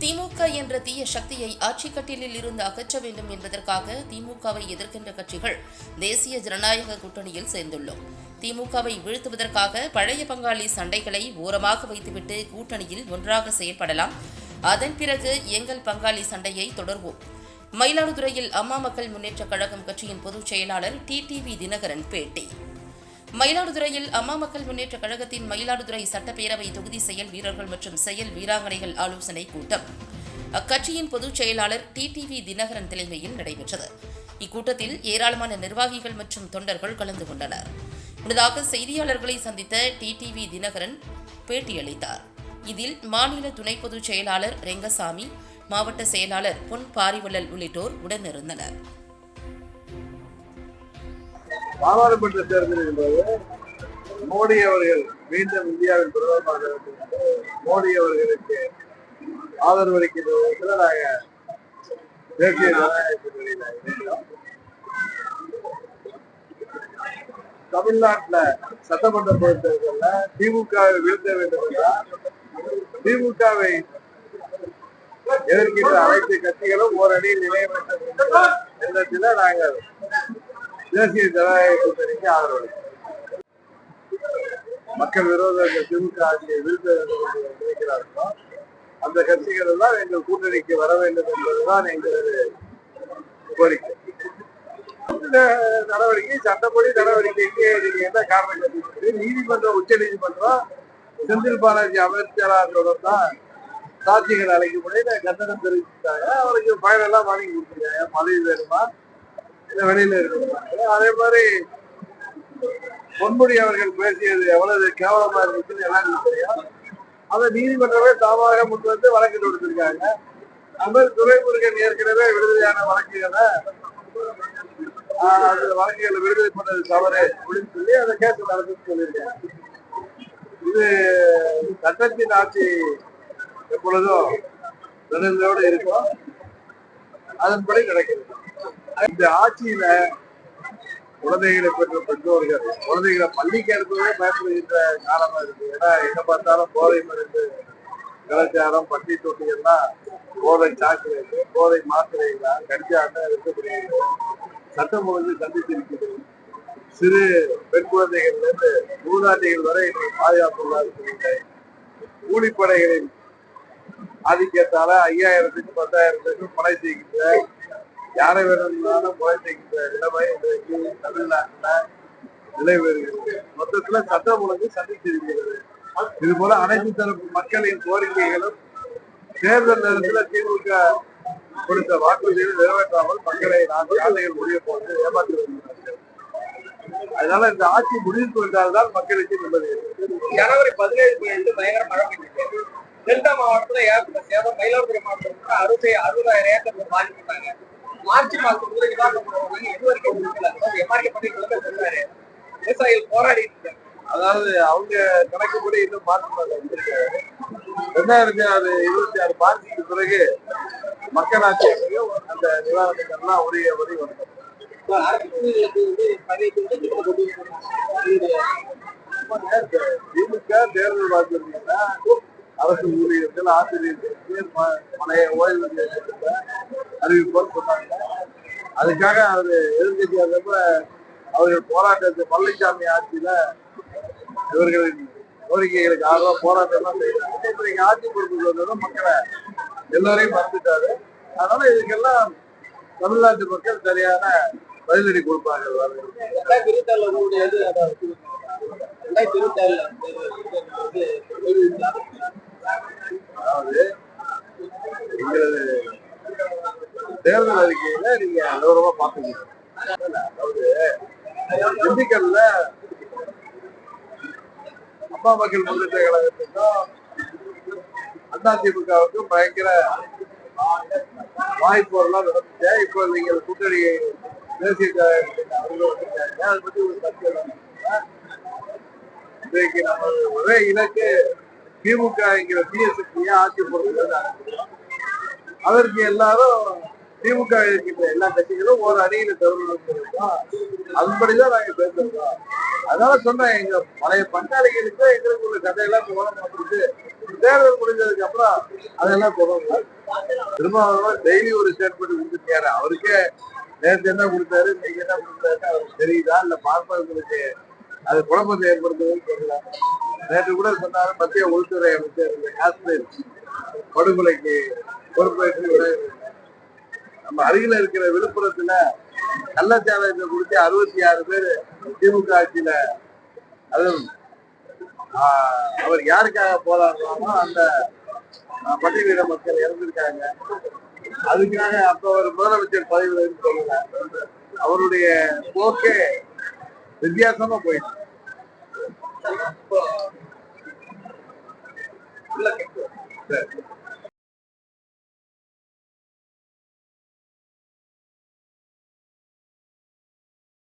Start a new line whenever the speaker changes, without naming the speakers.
திமுக என்ற தீய சக்தியை ஆட்சி கட்டிலில் இருந்து அகற்ற வேண்டும் என்பதற்காக திமுகவை எதிர்க்கின்ற கட்சிகள் தேசிய ஜனநாயக கூட்டணியில் சேர்ந்துள்ளோம். திமுகவை வீழ்த்துவதற்காக பழைய பங்காளி சண்டைகளை ஓரமாக வைத்துவிட்டு கூட்டணியில் ஒன்றாக செயல்படலாம். அதன் பிறகு எங்கள் பங்காளி சண்டையை தொடர்வோம். மயிலாடுதுறையில் அம்மா மக்கள் முன்னேற்றக் கழகம் கட்சியின் பொதுச் செயலாளர் டிடிவி தினகரன் பேட்டி. மயிலாடுதுறையில் அம்மா மக்கள் முன்னேற்றக் கழகத்தின் மயிலாடுதுறை சட்டப்பேரவை தொகுதி செயல் வீரர்கள் மற்றும் செயல் வீராங்கனைகள் ஆலோசனை கூட்டம். அக்கட்சியின் பொதுச் செயலாளர் டிடிவி தினகரன் தலைமையில் நடைபெற்றது. இக்கூட்டத்தில் ஏராளமான நிர்வாகிகள் மற்றும் தொண்டர்கள் கலந்து கொண்டனர். முன்னதாக செய்தியாளர்களை சந்தித்த டிடிவி தினகரன் பேட்டியளித்தார். இதில் மாநில துணை பொதுச் செயலாளர் ரெங்கசாமி மாவட்ட செயலாளர் பொன் பாரிவள்ளல் உள்ளிட்டோர் உடனிருந்தனர்.
பாராளுமன்ற தேர்தல் என்பது மோடி அவர்கள் மீண்டும் இந்தியாவின் பிரதமராக மோடி அவர்களுக்கு ஆதரவு அளிக்கின்ற விதத்தில் நாங்கள் தேசிய ஜனநாயகத்தின் தமிழ்நாட்டுல சட்டமன்ற பொதுத் தேர்தலில் திமுகவை வீழ்த்த வேண்டும் என்றால் திமுகவை எதிர்க்கின்ற அனைத்து கட்சிகளும் ஓரணியில் இணைய வேண்டும் என்ற நாங்கள் தேசிய ஜனநாயக கூட்டணிக்கு ஆதரவு மக்கள் விரோத திமுக ஆட்சியை நினைக்கிறார்களோ அந்த கட்சிகள் எல்லாம் எங்கள் கூட்டணிக்கு வர வேண்டும் என்பதுதான் எங்களது கோரிக்கை. நடவடிக்கை சட்டப்படி நடவடிக்கைக்கு நீங்க என்ன காரணம் கண்டிப்பது நீதிமன்றம் உச்ச நீதிமன்றம் செந்தில் பாலாஜி அமைச்சரா தொடர்ந்தான் சாட்சிகள் அழைக்கும் முறையில கண்டனம் தெரிவிச்சுட்டாங்க. அவருக்கு பயனெல்லாம் வாங்கி கொடுத்துருக்காங்க. பதவி வேணுமா? வெளியில இருக்கிறாங்க அதே மாதிரி பொன்முடி அவர்கள் பேசியது எவ்வளவு கேவலமா இருந்துச்சுன்னு எல்லாருக்கும் தெரியும். அதை நீதிமன்றமே தாமாக முன் வந்து வழக்கு தொடுத்திருக்காங்க. அது மாதிரி துரைமுருகன் ஏற்கனவே விடுதலையான வழக்குகளை அந்த வழக்குகளை விடுதலை பண்ணது தவறு அப்படின்னு சொல்லி அந்த கேஸ் நடக்குன்னு சொல்லியிருக்காங்க. இது சட்டத்தின் ஆட்சி எப்பொழுதும் நிலைமையோடு இருக்கும். அதன்படி நடக்கிறது. இந்த ஆட்சியில குழந்தைகளை பெற்ற பெற்றோர்கள் குழந்தைகளை பள்ளிக்கு அனுப்பவே பயப்படுகின்ற காலமா இருக்கு. ஏன்னா எங்க பார்த்தாலும் போதை மருந்து கலாச்சாரம் பட்டி தொட்டிகள்லாம் போதை சாக்லேட் போதை மாத்திரைகளா கடிச்சாட்டம் இருக்கப்படுகிறது சட்டம் ஒழுங்கு சந்தித்திருக்கிறது சிறு பெண் குழந்தைகள்ல இருந்து மூதாட்டிகள் வரை இன்றைக்கு பாதுகாப்புள்ளா இல்லாத கூலிப்படைகளின் ஆதிக்கத்தால ஐயாயிரத்துக்கு பத்தாயிரத்துக்கு கொலை செய்கின்ற யாரை வேணும்னாலும் குழந்தைக்கு செய்கின்ற நிலைமை இன்றைக்கு தமிழ்நாட்டில் நிலை வருகிறது மொத்தத்துல சட்டம் ஒழுங்கு சந்தித்திருக்கிறது. இது போல அனைத்து தரப்பு மக்களின் கோரிக்கைகளும் தேர்தல் நேரத்தில் திமுக கொடுத்த வாக்குறுதிகளை நிறைவேற்றாமல் மக்களை நான் ஆண்டுகள் முடிய போது ஏமாற்றி வருகிறார்கள். அதனால இந்த ஆட்சி முடிவுக்கு வந்தால்தான் மக்களுக்கு நிம்மதி
ஜனவரி பதினேழு பதினெட்டு பயங்கர மழை பெய்ஞ்சிருக்கு டெல்டா மாவட்டத்துல ஏற்பட்ட சேதம் மயிலாடுதுறை மாவட்டத்தில் அறுபது அறுபதாயிரம் ஏக்கர் பாதிக்கப்பட்டாங்க மார்ச் மாசத்துல நிவாரணம் பண்ணுவாங்க இது வரைக்கும் கொடுக்கல அதாவது எம்ஆர்கே பள்ளிகளுக்கு சொல்றாரு விவசாயிகள் போராடிட்டு இருக்காங்க.
அதாவது அவங்க கணக்குப்படி இன்னும் மாற்றம் வந்திருக்காரு. ரெண்டாயிரத்தி ஆறு இருபத்தி ஆறு மார்ச்சுக்கு பிறகு மக்களாட்சி அந்த நிவாரணங்கள்லாம் உரிய வரி வரும்.
இப்ப அரசு ஊழியர்களுக்கு வந்து பதவிக்கு வந்து திட்டம் போட்டு இது
திமுக தேர்தல் வாக்குறுதினா அரசு ஊழியர்கள் ஆசிரியர்களுக்கு ம- பழைய ஓய்வு அறிவிப்போர் சொன்னாங்க. அதுக்காக அவர் எதிர்கட்சியா இருந்தப்ப அவர்கள் போராட்டத்தை பழனிசாமி ஆட்சியில இவர்களின் கோரிக்கைகளுக்கு ஆதரவா போராட்டம் எல்லாம் செய்யறாங்க இப்ப நீங்க ஆட்சி பொறுப்புக்கு வந்ததும் மக்களை எல்லோரையும் மறந்துட்டாரு. அதனால இதுக்கெல்லாம் தமிழ்நாட்டு மக்கள் சரியான பதிலடி கொடுப்பார்கள்.
அதாவது ரெண்டாயிரத்தி இருபத்தி ஆறுல
அதாவது எங்களது தேர்தல் அறிக்கையில நீங்க கௌரவமா பாத்துக்கீங்க அதாவது திண்டுக்கல்ல அம்மா மக்கள் முன்னேற்ற கழகத்துக்கும் அதிமுகவுக்கும் பயங்கர வாய்ப்புகள்லாம் நடந்துச்சு இப்போ நீங்கள் கூட்டணி தேசிய ஜனநாயக அதை பத்தி ஒரு கருத்து இன்றைக்கு நம்ம ஒரே இலக்கு திமுக என்கிற பிஎஸ்பியை ஆட்சி பொறுத்தது அதற்கு எல்லாரும் திமுக இருக்கின்ற எல்லா கட்சிகளும் ஒரு அணியில தருவதற்கும் அதன்படிதான் நாங்க பேசுறோம். அதனால சொன்னேன் எங்க பழைய பங்காளிகளுக்கு எங்களுக்கு உள்ள கதையெல்லாம் போகணும் தேர்தல் முடிஞ்சதுக்கு அப்புறம் அதெல்லாம் தொடரும் திருமாவளவன் டெய்லி ஒரு ஸ்டேட்மெண்ட் கொடுத்துருக்காரு அவருக்கே நேற்று என்ன கொடுத்தாரு இன்னைக்கு என்ன கொடுத்தாருன்னு அவருக்கு தெரியுதா? இல்ல பார்ப்பவர்களுக்கு அது குழப்பத்தை ஏற்படுத்துவதுன்னு தெரியல. நேற்று கூட சொன்னாரு மத்திய உள்துறை அமைச்சர் காஷ்மீர் படுகொலைக்கு பொறுப்பேற்று விட நம்ம அருகில இருக்கிற விழுப்புரத்துல கள்ளச்சாலையத்தை குடிச்சு அறுபத்தி ஆறு பேர் திமுக ஆட்சியில. அது ஆஹ், அவர் யாருக்காக போராடுறாரோ அந்த பட்டியலிட மக்கள் இறந்திருக்காங்க. அதுக்காக அப்ப அவர் முதலமைச்சர் பதவியில் இருந்து சொல்லல. அவருடைய போக்கே வித்தியாசமா போயிடுச்சு. சரி.